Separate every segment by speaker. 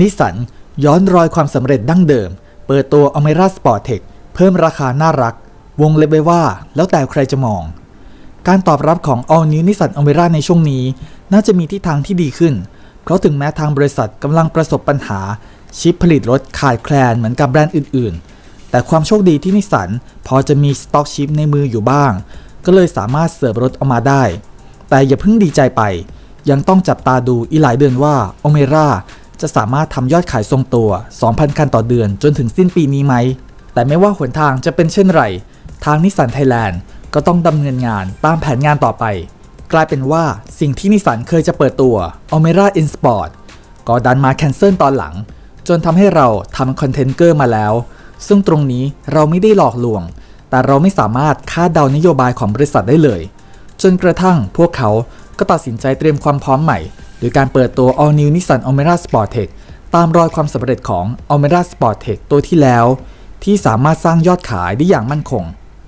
Speaker 1: นิสสันย้อนรอยความสำเร็จดั้งเดิม เปิดตัว a m e r a Sport Tech เพิ่มราคาน่ารัก วงเล็บไว้ว่า แล้วแต่ใครจะมอง การตอบรับของ All New Nissan Almera ในช่วงนี้ น่าจะมีทิศทางที่ดีขึ้น เพราะถึงแม้ทางบริษัทกำลังประสบปัญหา ชิปผลิตรถขาดแคลนเหมือนกับแบรนด์อื่นๆ แต่ความโชคดีที่นิสสันพอจะมีสต็อกชิปในมืออยู่บ้าง ก็เลยสามารถเสิร์ฟรถออกมาได้ แต่อย่าเพิ่งดีใจไป ยังต้องจับตาดูอีกหลายเดือนว่า o m e r a จะสามารถทำยอดขายทรงตัว 2,000 คันต่อเดือนจนถึงสิ้นปีนี้ไหม แต่ไม่ว่าหนทางจะเป็นเช่นไร ทางนิสสันไทยแลนด์ก็ต้องดำเนินงานตามแผนงานต่อไป กลายเป็นว่าสิ่งที่นิสสันเคยจะเปิดตัว o m e r a In Sport ก็ดันมาแคนเซิลตอนหลัง จนทำให้เราทำคอนเทนเกอร์มาแล้ว ซึ่งตรงนี้เราไม่ได้หลอกลวง แต่เราไม่สามารถคาดเดานโยบายของบริษัทได้เลย จนกระทั่งพวกเขาก็ตัดสินใจเตรียมความพร้อมใหม่ โดยการเปิดตัว All New Nissan Almera Sportec ตามรอยความสำเร็จของ Almera Sportec ตัวที่แล้ว ที่สามารถสร้างยอดขายได้อย่างมั่นคง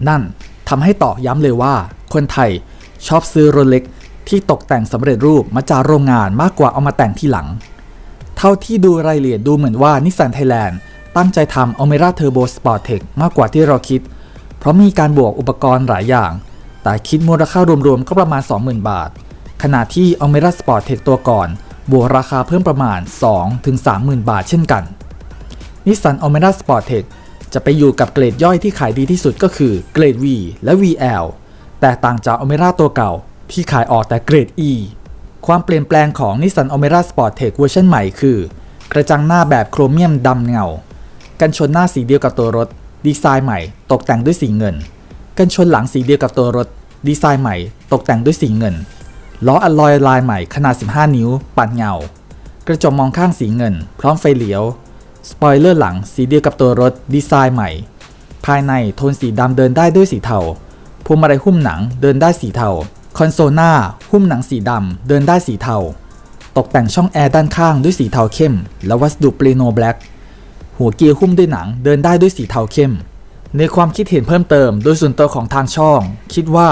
Speaker 1: นั่นทำให้ต่อย้ำเลยว่า คนไทยชอบซื้อรถเล็กที่ตกแต่งสำเร็จรูปมาจากโรงงานมากกว่าเอามาแต่งที่หลัง เท่าที่ดูรายละเอียดดูเหมือนว่านิสสันไทยแลนด์ตั้งใจทำ Almera Turbo Sportec มากกว่าที่เราคิด เพราะมีการบวกอุปกรณ์หลายอย่าง แต่คิดมูลค่ารวมๆก็ประมาณ 20,000 บาท ขณะที่ Almera Sportec ตัวก่อน บวกราคาเพิ่มประมาณ 2-30,000 บาทเช่นกันนิสสัน Almera Sportec จะไปอยู่กับเกรดย่อยที่ขายดีที่สุดก็คือเกรด V และ VL แต่ต่างจาก Almera ตัวเก่า ที่ขายออกแต่เกรด E ความเปลี่ยนแปลงของ Nissan Almera Sportec เวอร์ชันใหม่คือ กระจังหน้าแบบโครเมียมดำเงา กันชนหน้าสีเดียวกับตัวรถ ดีไซน์ใหม่ตกแต่งด้วยสีเงิน กันชนหลังสีเดียวกับตัวรถ ดีไซน์ใหม่ตกแต่งด้วยสีเงิน ล้ออัลลอยลายใหม่ขนาด 15 นิ้ว ปัดเงา กระจกมองข้างสีเงิน พร้อมไฟเลี้ยว สปอยเลอร์หลังสีเดียวกับตัวรถดีไซน์ใหม่ ภายในโทนสีดำเดินได้ด้วยสีเทาพวงมาลัยหุ้มหนังเดินได้สีเทา คอนโซลหน้า หุ้มหนังสีดำเดินได้สีเทา ตกแต่งช่องแอร์ด้านข้างด้วยสีเทาเข้ม และวัสดุเปรโนแบล็กหัวเกียร์หุ้มด้วยหนังเดินได้ด้วยสีเทาเข้ม ในความคิดเห็นเพิ่มเติม โดยส่วนตัวของทางช่อง คิดว่า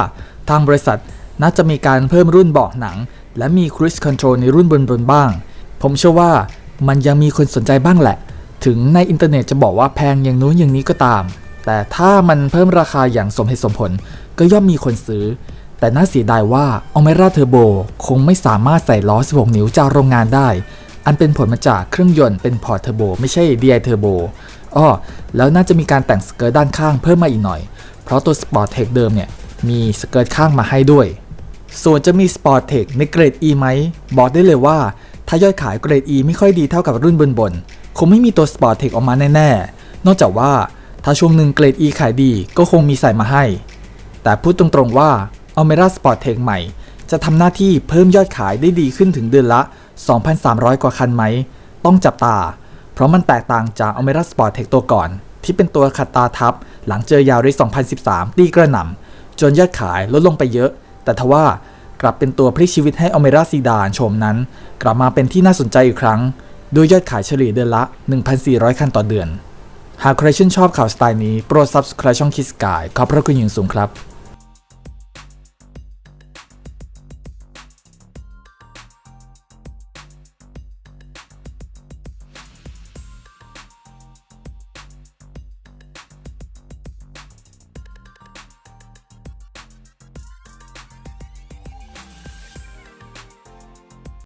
Speaker 1: ทางบริษัท น่าจะมีการเพิ่มรุ่นเบาะหนัง และมี Cruise Control ในรุ่นบนๆบ้าง ผมเชื่อว่ามันยังมีคนสนใจบ้างแหละ ถึงในอินเทอร์เน็ตจะบอกว่าแพงอย่างนู้นอย่างนี้ก็ตาม แต่ถ้ามันเพิ่มราคาอย่างสมเหตุสมผล ก็ย่อมมีคนซื้อ แต่น่าเสียดายว่า Almera Turbo คงไม่สามารถใส่ล้อ 16 นิ้วจากโรงงานได้ อันเป็นผลมาจากเครื่องยนต์เป็นพอร์ตเทอร์โบไม่ใช่ DI Turbo อ้อแล้วน่าจะมีการแต่งสเกิร์ตด้านข้างเพิ่มมาอีกหน่อย เพราะตัว Sport Tech เดิมเนี่ยมีสเกิร์ตข้างมาให้ด้วย ส่วนจะมี Sport Tech ในเกรด E ไหม บอกได้เลยว่า ถ้ายอดขายเกรด E ไม่ค่อยดีเท่ากับรุ่นบนๆคงไม่มีตัว Sport Tech ออกมาแน่ ๆ นอกจากว่าถ้าช่วงหนึ่งเกรด E ขายดีก็คงมีใส่มาให้ แต่พูดตรงๆว่า Almera Sport Tech ใหม่ จะทำหน้าที่เพิ่มยอดขายได้ดีขึ้นถึงเดือนละ 2,300 กว่าคันไหม ต้องจับตา เพราะมันแตกต่างจาก Almera Sport Tech ตัวก่อน ที่เป็นตัวขัดตาทับ หลังเจอยาวริส2013 ตีกระหน่ำจนยอดขายลดลงไปเยอะ แต่ทว่ากลับเป็นตัวพลิกชีวิตให้ Almera Sedan โฉมนั้น กลับมาเป็นที่น่าสนใจอีกครั้ง ด้วยยอดขายเฉลี่ยเดือนละ 1,400 คันต่อเดือน หากใครชื่นชอบข่าวสไตล์นี้โปรด subscribe ช่องคิสกายขอบพระคุณอย่างสูงครับ